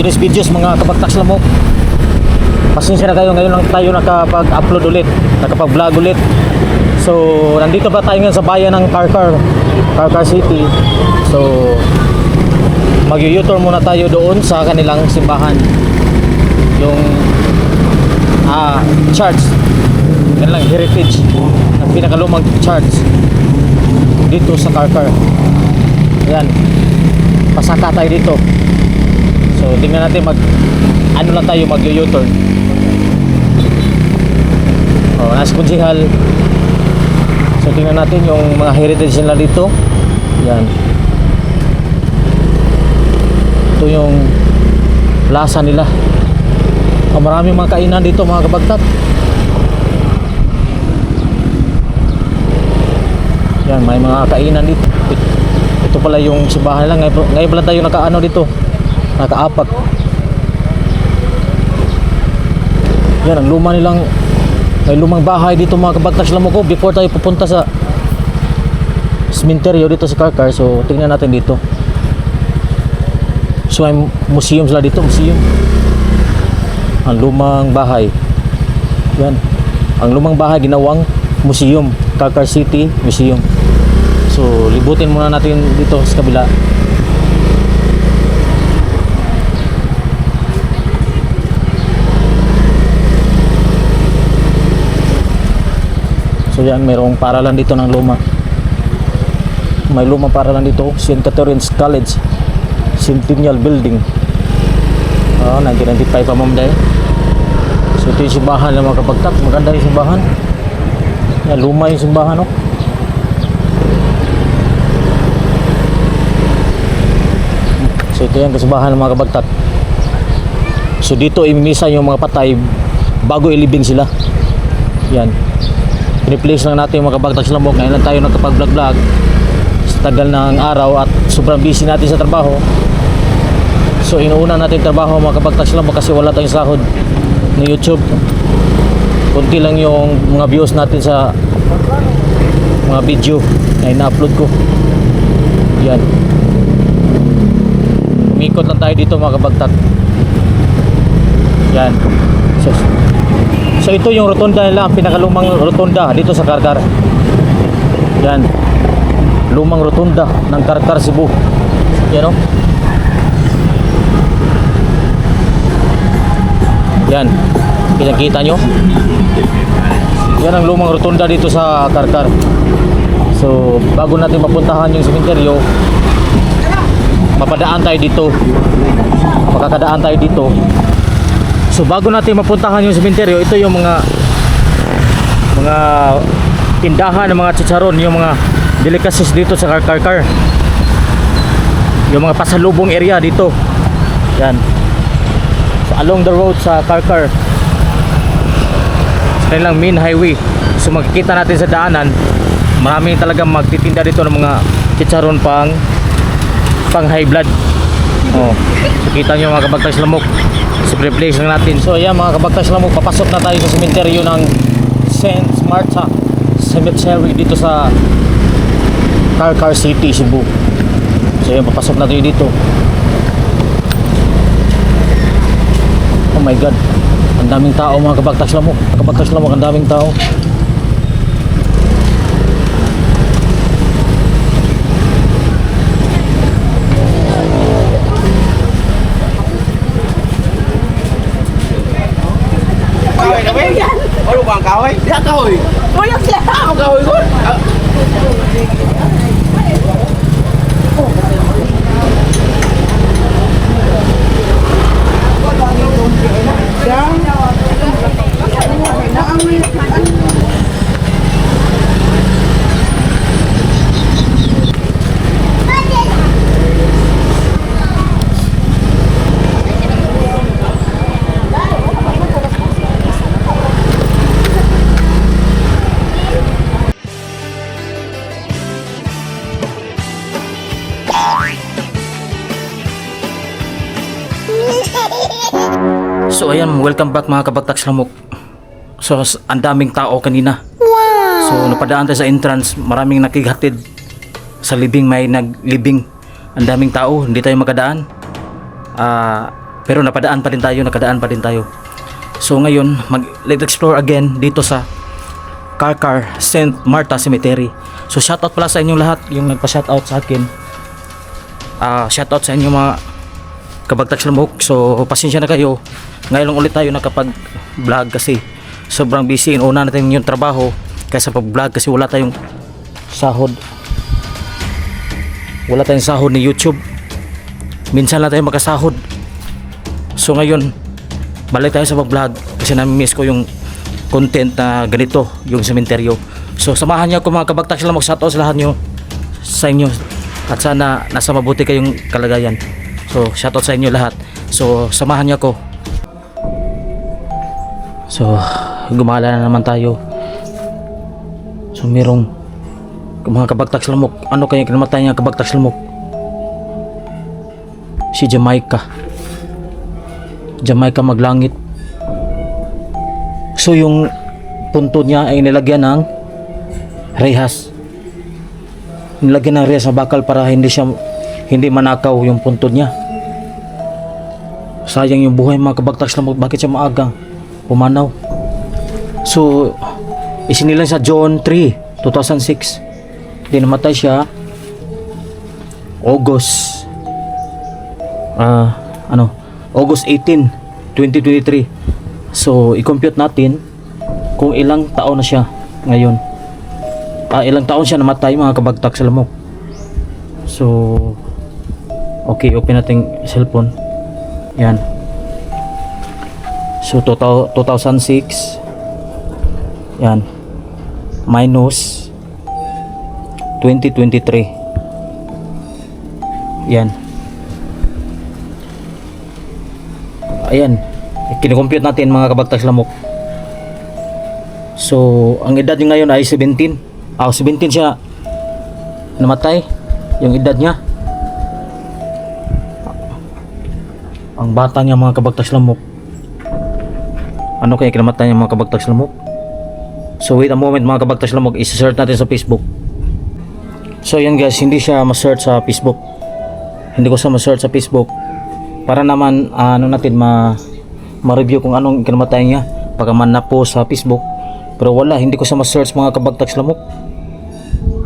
today's videos mga kabagtas lamok. Pasensya na kayo ngayon lang tayo nakapag-upload ulit, nakapag-vlog ulit. So, nandito ba tayo ngayon sa bayan ng Karkar, Karkar City. So, mag-u-turn muna tayo doon sa kanilang simbahan. Yung ah, church, kanilang heritage, ng pinakalumang church dito sa Karkar. Ayan, pasaka tayo dito. So, tingnan natin mag ano lang tayo mag u-turn. Oh, nasa kunsihal. So, tingnan natin yung mga heritage nila dito. Yan. Ito yung lasa nila. Oh, maraming mga kainan dito mga kabagtat. Yan, may mga kainan dito. Ito pala yung simbahan lang. Ngayon, ngayon pala tayo nakaano dito. Nakaapak. Yan, ang luma nilang may lumang bahay dito mga kabagtas lang ko before tayo pupunta sa cemetery dito sa Karkar. So, tingnan natin dito. So, may museum sila dito, museum. Ang lumang bahay. Yan. Ang lumang bahay ginawang museum, Karkar City Museum. So, libutin muna natin dito sa kabila. So yan, mayroong paralan dito ng luma. May lumang paralan dito, St. Catherine's College, Centennial Building. Oh, 1995 pa ma'am dahil. So ito yung simbahan ng mga kapagtak. Maganda yung simbahan. Yan, luma yung simbahan, no? So ito yung kasimbahan ng mga. So dito imisa yung mga patay bago ilibing sila. Yan. Replace lang natin yung mga kabagtak sa lamok. Ngayon lang tayo nagkapag-vlog-vlog sa tagal ng araw at sobrang busy natin sa trabaho. So inuuna natin trabaho mga kabagtak sa lamok kasi wala tayong sahod ng YouTube. Kunti lang yung mga views natin sa mga video na ina-upload ko. Yan. Umikot lang tayo dito mga kabagtak. Yan. So, so ito yung rotunda nila, ang pinakalumang rotunda dito sa Karkar. Yan. Lumang rotunda ng Karkar Cebu. Yan o. Yan. Pinakita nyo? Yan ang lumang rotunda dito sa Karkar. So, bago natin mapuntahan yung sementeryo, mapadaan tayo dito. Makakadaan tayo dito. So bago natin mapuntahan yung sementeryo, ito yung mga mga tindahan ng mga chicharon, yung mga delicacies dito sa Karkar. Yung mga pasalubong area dito. Yan. So, along the road sa Karkar. Sa kanilang main highway. So makikita natin sa daanan, marami talagang magtitinda dito ng mga chicharon pang pang high blood. Oh, so kita nyo mga kabagtas lamok. So replace lang natin. So ayan mga kabagtas lamok, papasok na tayo sa sementeryo ng St. Martha Cemetery dito sa Karkar City, Cebu. So ayan, papasok na tayo dito. Oh my God. Ang daming tao mga kabagtas lamok. Kabagtas lamok, ang daming tao. Ano bang kahoy? Di kahoy. Buyog lang! Ang kahoy So ayan, welcome back mga kabagtak lamok. So ang daming tao kanina. So napadaan tayo sa entrance, maraming nakighatid sa libing may naglibing. Ang daming tao, hindi tayo makadaan. Ah, Pero napadaan pa din tayo, nakadaan pa din tayo. So ngayon, mag let's explore again dito sa Karkar St. Martha Cemetery. So shoutout pala sa inyong lahat yung nagpa-shoutout sa akin. Ah, shoutout sa inyo mga kabagtag lamok. So pasensya na kayo. Ngayon lang ulit tayo nakapag-vlog kasi sobrang busy. Una natin yung trabaho kaysa pag-vlog kasi wala tayong sahod. Wala tayong sahod ni YouTube. Minsan lang tayo makasahod. So ngayon, balik tayo sa pag-vlog kasi nami-miss ko yung content na ganito, yung sementeryo. So samahan niyo ako mga kabagtak sila mag-shoutout sa lahat niyo sa inyo at sana nasa mabuti kayong kalagayan. So shoutout sa inyo lahat. So samahan niyo ako. So gumala na naman tayo. So merong mga kabagtak lamok. Ano kaya kinamatay niya kabagtak lamok? Si Jamaica. Jamaica maglangit. So yung punto niya ay nilagyan ng rehas. Nilagyan ng rehas sa bakal para hindi siya hindi manakaw yung puntod niya. Sayang yung buhay mga kabagtags lamok. Bakit siya maaga pumanaw? So, isinilan sa John 3, 2006. Di namatay siya August ah ano August 18 2023 so i-compute natin kung ilang taon na siya ngayon ah, ilang taon siya namatay mga kabagtak sa lamok so okay open natin cellphone yan. So total 2006 yan. Minus 2023 yan. Ayan. Kinocompute natin mga kabagtas lamok. So ang edad niya ngayon ay 17 ah 17 siya. Namatay yung edad niya ang bata niya mga kabagtas lamok. Ano kaya kinamatay niya mga kabagtas lamok? So wait a moment mga kabagtas lamok. Isa-search natin sa facebook. So yan guys hindi siya ma-search sa facebook. Hindi ko siya ma-search sa facebook para naman ah, ano natin ma ma-review kung anong kinamatay niya. Pagkaman na po sa Facebook. Pero wala hindi ko siya ma-search mga kabagtags lamok.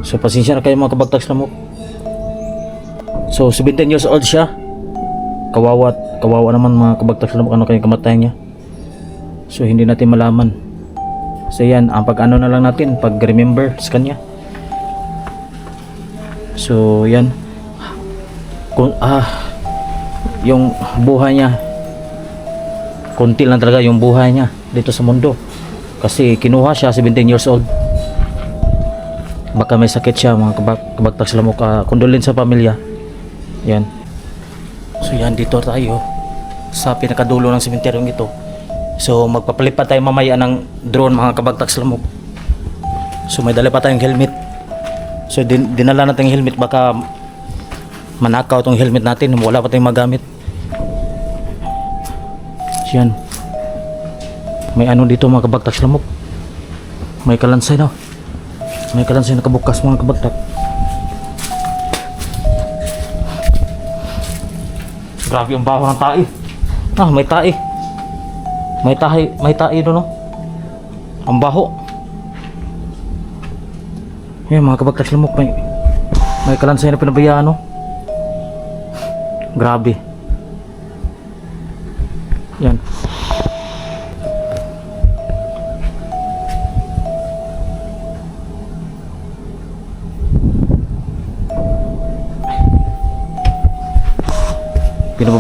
So pasensya na kayo mga kabagtags lamok. So 17 years old siya kawawa kawawa naman mga kabagtags lamok ano kayong kamatay niya. So hindi natin malaman. So yan ang pag ano na lang natin pag remember sa kanya. So yan. Kung ah yung buhay niya konti lang talaga yung buhay niya dito sa mundo. Kasi kinuha siya 17 years old. Baka may sakit siya mga kabag kabagtag sila mo ka kondolin sa pamilya. Yan so yan dito tayo. Sa pinakadulo ng sementeryong ito. So magpapalipat tayo mamaya ng drone mga kabagtag sila mo. So may dala pa tayong helmet. So din dinala natin yung helmet. Baka manakaw tong helmet natin. Wala pa tayong magamit. Yan. May ano dito mga kabagtak lamok may kalansay na may kalansay na kabukas mga kabagtak grabe ang baho ng tae. Ah may tae. May tae may tae doon no? Ang baho. Yan mga kabagtak lamok may may kalansay na pinabayaan no? Grabe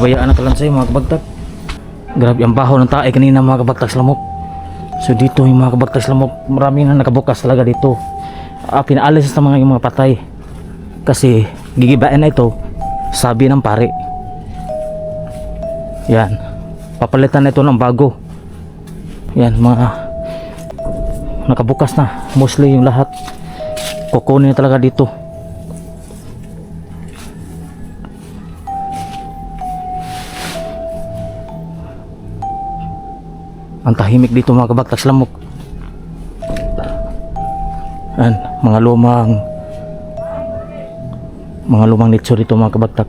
Pinababayaan na talansay mga kabagtag. Grabe ang baho ng tae kanina mga kabagtag sa lamok. So dito yung mga kabagtag sa lamok, marami na nakabukas talaga dito. Ah, pinaalis sa mga yung mga patay. Kasi gigibain na ito, sabi ng pare. Yan. Papalitan na ito ng bago. Yan, mga nakabukas na. Mostly yung lahat. Kukunin na talaga dito. ang tahimik dito mga kabagtas lamok. Ayan, mga lumang mga lumang nitso dito mga kabagtak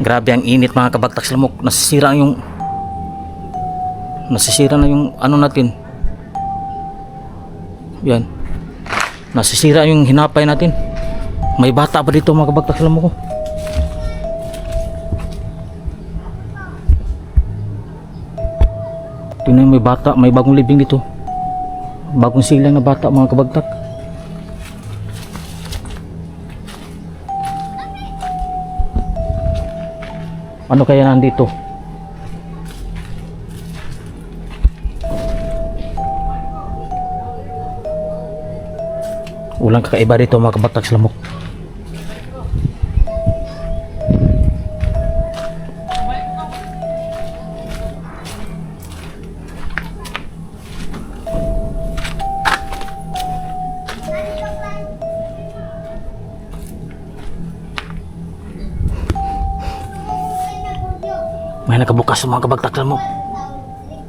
Grabe ang init mga kabagtak lamok. Nasisira yung nasisira na yung ano natin. Yan. Nasisira yung hinapay natin. May bata pa dito mga kabagtak lamok ko. Tingnan may bata, may bagong libing dito. Bagong silang na bata mga kabagtak. Ano kaya nandito? Walang kakaiba dito mga kabatak sa lamok. May nakabukas mga kabagtak lamok.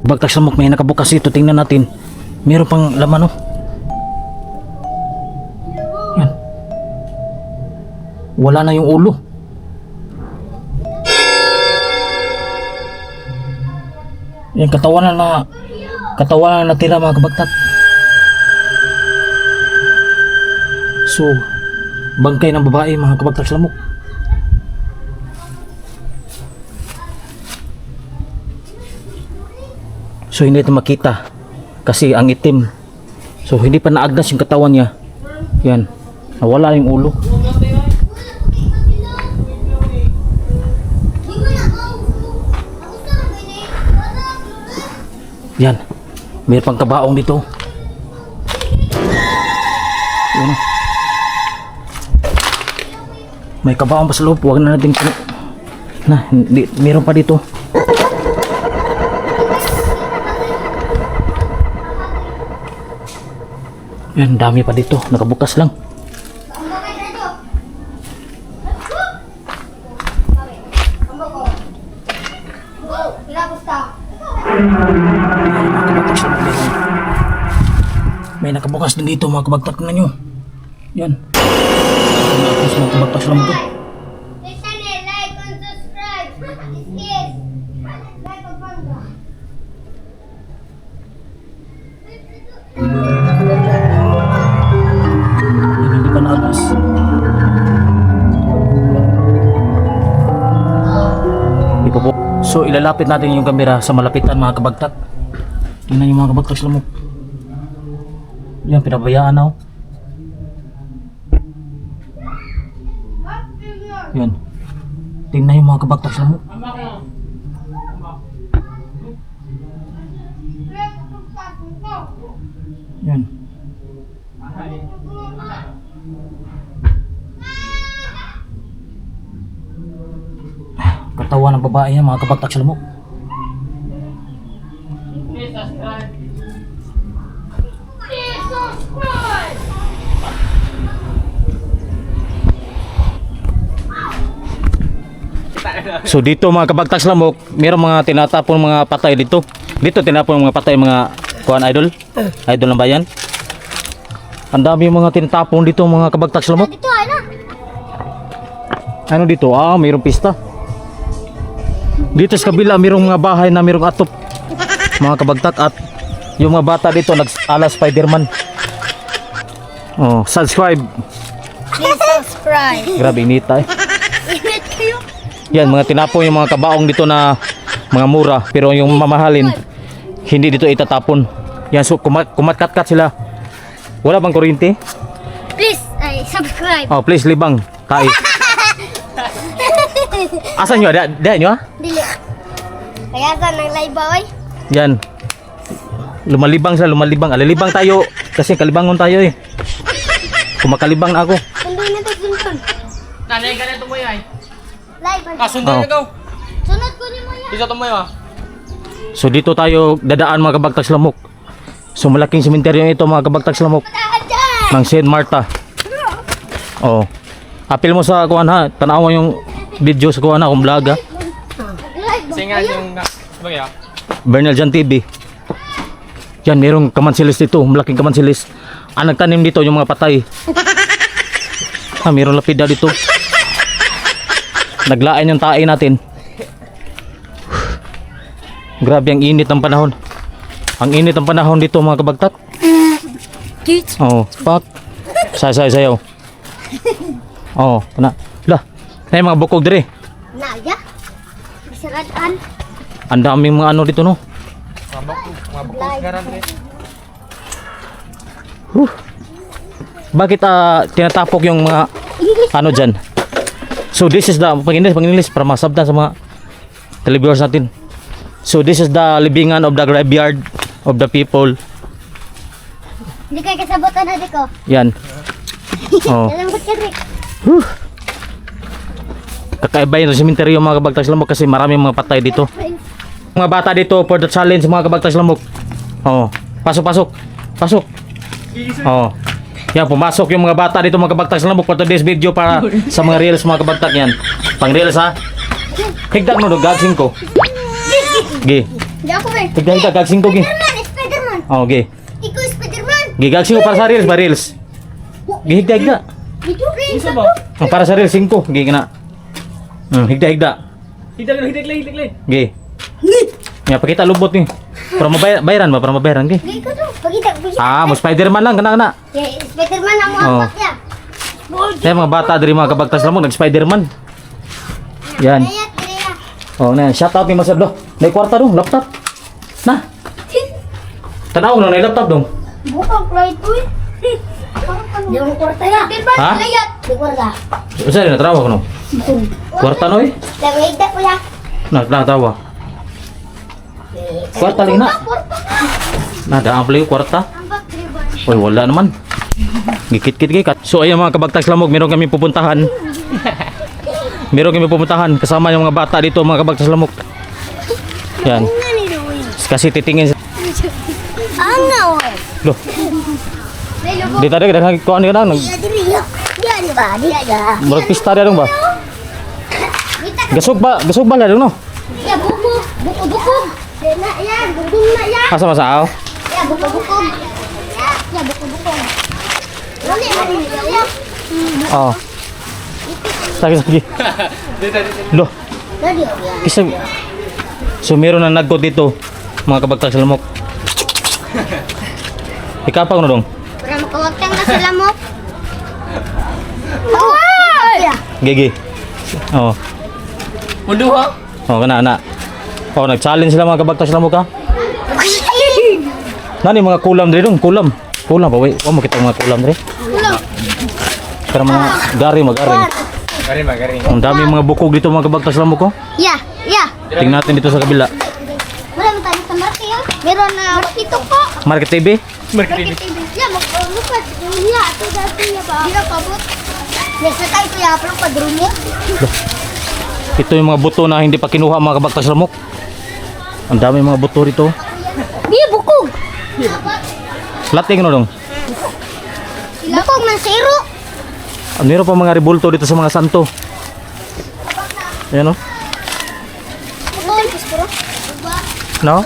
Bagtak lamok may nakabukas ito. Tingnan natin. Meron pang laman oh. Yan. Wala na yung ulo. Yan katawan na na katawan na natira mga kabagtak. So, bangkay ng babae mga kabagtak sa lamok. So hindi ito makita kasi ang itim. So hindi pa naagnas yung katawan niya. Yan. Nawala yung ulo. Yan. May pang kabaong dito. Yan. May kabaong pa sa loob. Huwag na natin puno. Na, hindi, meron pa dito. Yan, dami pa dito. Nakabukas lang. Nakabukas din dito mga kabagtak na nyo. Yan. Tapos mga kabagtak lang to. like and subscribe. This is like a panda. Yan, hindi pa po. So ilalapit natin yung kamera sa malapitan mga kabagtak. Tingnan yung mga kabagtak sa Yan, pinabayaan na oh. Yan. Tingnan yung mga kabagtak sa lamok. Yan. Katawan ng babae yan, mga kabagtak sa lamok. So dito mga kabagtak sa lamok, mayroong mga tinatapon mga patay dito. Dito tinapon mga patay mga kuan idol. Idol ng bayan. Ang dami mga tinatapon dito mga kabagtak sa lamok. Ito ay na. Ano dito? Ah, mayroong pista. Dito sa kabila mayroong mga bahay na mayroong atop. Mga kabagtak at yung mga bata dito nag-ala Spider-Man. Oh, subscribe. Please subscribe. Grabe inita eh. Yan, mga tinapon yung mga kabaong dito na mga mura. Pero yung mamahalin, hindi dito itatapon. Yan, so kumat kumatkat-kat sila. Wala bang kuryente? Please ay subscribe. Oh, please libang. Kai. Asan nyo? Da, da nyo ah? Dili. Kaya sa nang live ba oy? Yan. Lumalibang sila, lumalibang. Alalibang tayo. Kasi kalibangon tayo eh. Kumakalibang na ako. Sundoy na to sunod. Nanay ka na mo yan. Live ba? Kasundan Oh. na ikaw. Sunod ko ni mo yan. Isa to mo yan. So dito tayo dadaan mga kabagtag sa lamok. So malaking sementeryo ito mga kabagtag sa lamok. Dadan. ng Saint Marta. Oh. Apil mo sa kuan ha, tanawa yung video sa kuan ha, kung vlog ha. Live ba? Singa yung... Sabagay ah. Bernal Jan TV. Yan, merong kamansilis dito, malaking kamansilis. Ang nagtanim dito yung mga patay. Ah, mayroong lapida dito. Naglain yung tae natin. Grabe ang init ng panahon. Ang init ng panahon dito mga kabagtat. Cute. Oh, pak. Say say sayaw. Oh, kana. La. Nay mga bukog dire. Naya. Bisaratan. Ang daming mga ano dito no. Huh. Bakit ah tinatapok yung mga ano dyan? So this is the pag-English, pag-English para masabdan sa mga televiewers natin. So this is the libingan of the graveyard of the people. Hindi kayo kasabotan na ko. Yan. Oh. Alam ko ka Rick. Kakaiba yun sa sementeryo mga kabagtags lamok kasi maraming mga patay dito. Mga bata dito for the challenge mga kabagtags lamok. Oh, pasok pasok. Pasok. Oh. Yan, pumasok yung mga bata dito mga kabagtags lamok for today's video para sa mga reels mga kabagtag yan. Pang reels ha. Higdag mo do gagsing ko. Gi. Ako eh. Higdag higdag gagsing ko gi. Spiderman! Spiderman! Oh, gi. Ikaw Spiderman! Gi gagsing ko para sa reels ba reels. Gi higdag higdag. Ito rin sa Oh, para sa reels 5 gi kana. Hmm, higdag higdag. Hidag lang, hidag lang, hidag lang. Gi. Ya, pakita lubot ni. Mabayar, bayaran ba? Para mabayaran gi. Hindi ko to. Pagkita, pagkita. Ah, mo Spider-Man lang kana kana. Yeah, Spiderman ang mga Oh. oh. niya. Kaya mga bata diri mga kabagtas lamok nag Spider-Man. Yan. Oh, na shout out ni Masad do. Nay kwarta dong, laptop. Na. Tanaw no, nay laptop dong. Bukang flight eh. Di mo kwarta ya. Ha? Di kwarta. Usa na trawa ko no. Kwarta no eh. Lawig da ko ya. Na, na tawa. Kwarta lang na. Kwarta. Na daan pala yung kwarta. Ang bakriban. Oy, wala naman. Gikit-kit gikat. So ayan mga kabagtags lamog, meron kami pupuntahan. Meron kami pupuntahan kasama yung mga bata dito mga kabagtags lamog. Yan. Nga ni Louie. Kasi titingin sa Ang nga oy. Lo, May lubo. di tadi kadang kuan ka nang Iya diri ya. Dia ni ba? Dia ya. murag pista dia dong ba? Kita Gasog ba? Gasog ba la dong no? ya buku. Buku buku. Na ya, buku na ya. Asa masa aw? Ya buku buku. Ya, ya buku buku. Lali hari ni ya. Oh. Sige sige. Lo, kisa So meron na nagkot dito mga kabagtags lamog. Ikapang no dong. Para makawagtang mo. Wow! Ya. Gigi. Oh. Mundo ha? Oh, kana na. Oh, nag-challenge sila mga kabagtas sila mo ka. Nani mga kulam diri dong, kulam. Kulam ba wait, wa mo kita mga kulam diri. Pero mga gari mag-ari. Garing ba, garing. Ang dami mga bukog dito mga kabagtas sila mo ko. Ya, ya. Tingnan natin dito sa kabila. Wala mo tayo sa market ya. Meron na ito po. Market TV. Market TV. Market TV. Ya, magpapalupad. Ya, ito dati ya ba? Na pabot. Nasa tayo ya, pero padrumi. Ito yung mga buto na hindi pa kinuha mga kabagtas sila mo. Ang dami mga buto rito. Di, bukog. Lating no dong. Bukog man zero. Ano meron pa mga rebulto dito sa mga santo. Ayan o. Yung pispuro. No?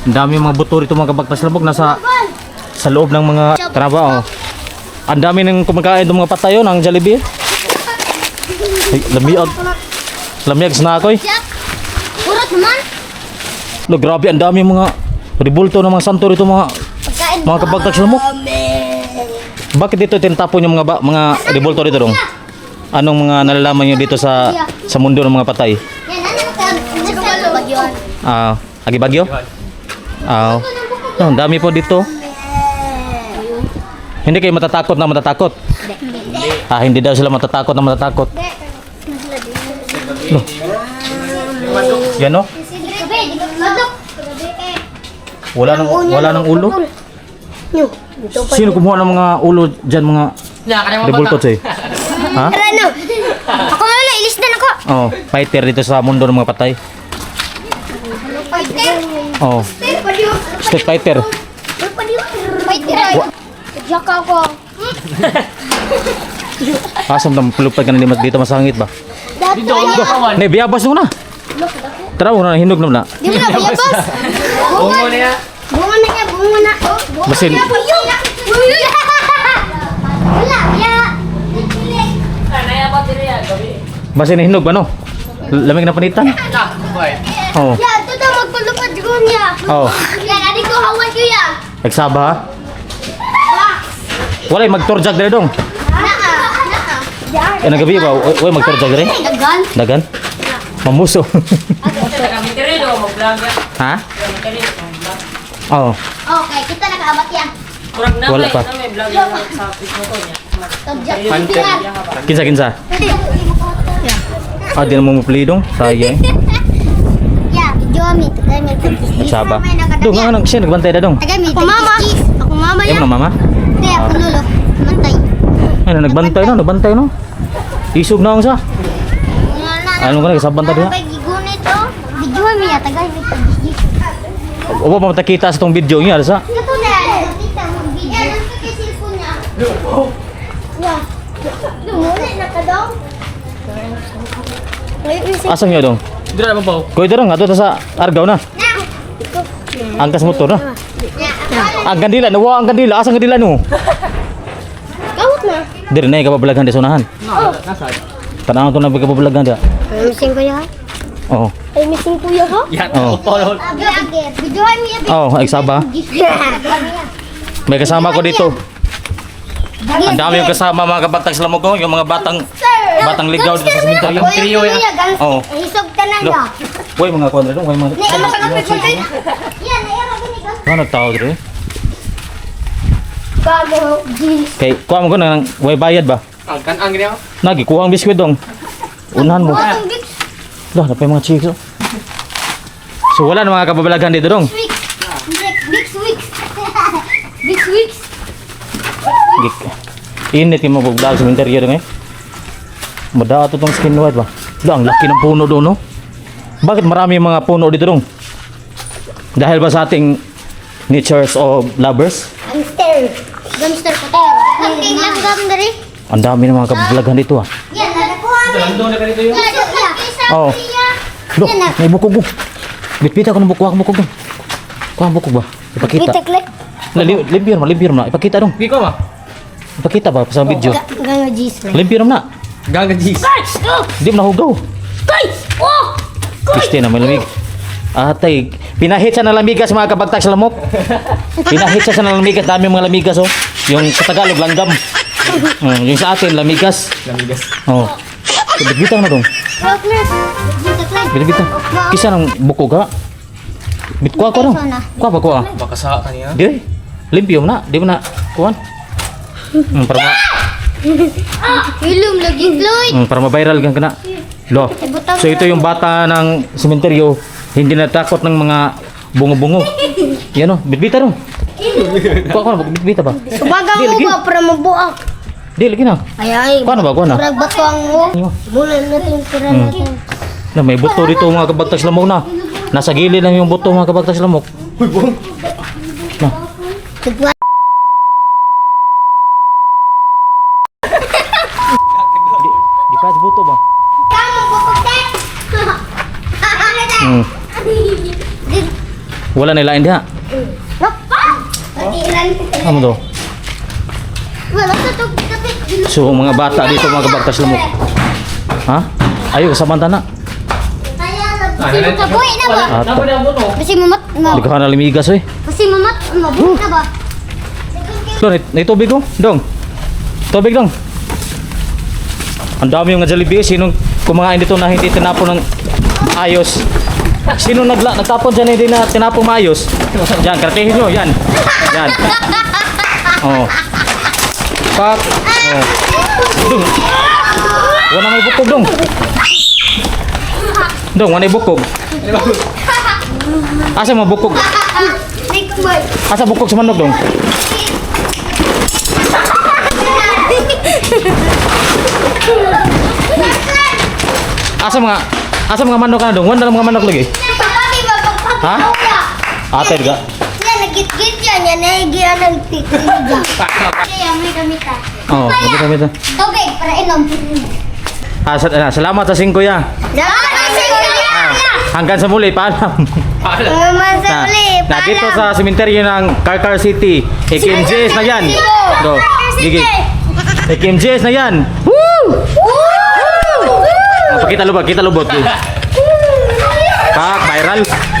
Ang dami mga buto rito mga kabagtas mo. Nasa sa loob ng mga trabaho. Ang dami ng kumakain ng mga patayo ng Jollibee. Ay, lamiag. Lamiag sa nakoy. Urot naman. Lo, grabe ang dami mga rebulto ng mga santo rito mga Pagkain. mga kabagtas sila mo. Bakit dito tinatapon yung mga ba, mga rebulto dito dong? Anong mga nalalaman niyo dito sa sa mundo ng mga patay? Ano. Ah, agi bagyo? Ah. Oh, ang dami po dito. Hindi kayo matatakot na matatakot. Ah, hindi daw sila matatakot na matatakot. No. Yan no? Wala nang wala nang ulo. Sino kumuha ng mga ulo diyan mga bata. say? Ha? Ano? Ako nga na, ilis na ako. Oh, fighter dito sa mundo ng mga patay. Fighter. Oh, street fighter. Fighter. Jaka ako. Asam na pulupad ka na di- dito masangit ba? Dito ang kawan. Ne, biyabas mo na. Tara mo na, hinog na na. Di mo na biyabas. Bungo na ya. Bungo ya, bungo na. Oh, Basin. Wala, ya. Ah, Basin hinog ba no? Lamig na panitan. Oh. Ya, ito daw magpalupad ko niya. Oh. Ya, dali ko hawan ko ya. Nagsaba ha? Wala, magtorjag dali dong. Naa, ah, naa. Ah. Ya, eh, nagabi ba? Wala, magtorjag dali. Dagan. Dagan? Mamuso. ha? Oo. Okay, kita nakaabot yan. Wala pa. Kinsa kinsa? Ah, di na mo mapili dong. Sayang. Ya, mi. Nagsaba. Dong, nga nang siya nagbantay na dong. Ako mama. Ako mama mo na mama? Hindi, ako lolo. Mantay. Ay, na nagbantay no, nagbantay no. Isog na ako sa. Ano ka na, kasabang ta diha? Abay, gigunit oh. Video mi ya. Tagay mi. Opo pa matakita sa tong video niya, sa. Ito na. Kita mo video. Yan, ang kaya cellphone niya. Wah. Lumunit na ka daw. Asang niya dong? Dito na mabaw. Koy dara nga to sa Argaw na. Angkas motor na. Ang kandila, nawa ang kandila, asang kandila no? Kawat na. Dire na kapabalagan di sunahan. Nasaan? Tanang to na kapabalagan dia. Ay, missing kuya ha? Oo. Ay, missing kuya ha? Yan. Oo. Ay. Oo, ay saba. May kasama ko dito. Ang dami yung kasama mga kabatang sa lamog ko, yung mga batang batang ligaw dito sa sementeryo. Trio yan. Oo. Isog ka na Lo. niya. Hoy mga kondre dong, hoy mga. Ni ano ka kapit mo Yan, naiara ko ni. Ano nagtao dire? Bago. Kay kuha mo ko nang way bayad ba? Ang kanang ganyan. Nagi kuha ang biskwit dong. Unahan mo. Lah, napay mga chicks. oh. So wala na mga kababalagan dito dong. Big weeks. Big weeks. Gik. Init yung mabugdal sa interior ngayon. Madato tong skin white ba? Lah, ang laki ng puno doon, no? Bakit marami yung mga puno dito dong? Dahil ba sa ating natures of lovers? Hamster. Hamster ko tayo. King lang gam dari. Ang dami ng mga kababalagan dito ah. Yan, nakakuha. Ando na ka dito yun. Yan, yan. Oo. Lo, Yan na. may bukog ko. Bitbita ko ng bukog, bukog dong. Kuha ang bukog ba? Ipakita. Bitek le. Li- Limpyo naman, limpyo naman. Ipakita dong. Hindi ko ma. Ipakita ba sa video? Ganga jeans le. Limpyo naman na. Gaga G's. Di mo nahugaw. Guys! Oh! Kristi na may lamig. Atay, pinahit siya ng lamigas mga kabagtak sa lamok. Pinahit siya sa ng lamigas, dami mga lamigas oh. Yung sa Tagalog, langgam. Mm, yung sa atin, lamigas. Lamigas. Oh. Bitbita na dong. Bitek le. Bitbita. Kisa ng bukog ha. Bitkuha ko dong. Kuha ba kuha? Baka sa kaniya. Di, limpyo na. Di mo na. Kuhan. Mm, para ma, Ilum lagi Floyd. mm, para ma-viral kang kana. Lo. So ito yung bata ng sementeryo. Hindi natakot ng mga bungo-bungo. Yan o, bitbita dong. Kuha ko na, bitbita ba? Subagang mo ba para mabuak? Di, lagi na. Ay ay. Kuha na ba? Kuha na. Murag bato ang mo. Mula natin tira natin. Na, may buto dito mga kabagtas lamok na. Nasa gilid lang yung buto mga kabagtas lamok. Na, Tugwa. di, di pa buto ba? Kamu bukok Hmm. Wala na ilain diha. Patiran. Ano to? Wala sa tug. So mga bata dito mga kabagtas lamok. Ha? Ayo sa na. Sino ka boy na ba? Na. Kasi mamat mo. Di ka na limigas oy. Kasi mamat mabuhay na ba? So, may, tubig ko? Dong. Tubig dong. Ang dami yung Jollibee. Sinong kumain dito na hindi tinapon ng ayos? Sino nagla nagtapon dyan hindi na tinapon maayos? Yan, karatihin nyo. Yan. Yan. Oh. Pak. Oh. Dong. Wala may bukog dong. Dong, wala may bukog. Asa mo bukog? Ay kumbay. Asa bukog sa manok dong? Asa mga asa mga manok na dong? Wala na mga manok lagi. Pati ba Ha? Ate ga. Yan nagit-git yan. Yan nahigiyan ng tiktiga. Kaya may gamita. Oh, dito kami to. Tubig para inom. Ah, sa- ah, salamat sa singko ya. Salamat sa inyo. Hanggang sa muli, paalam. Naman sa na, uli. na dito sa sementeryo ng Carcar City. AKMJS na yan. Do. Gigi. AKMJS na yan. Woo! Woo! Pakita lubot, kita lubot. Kak, viral.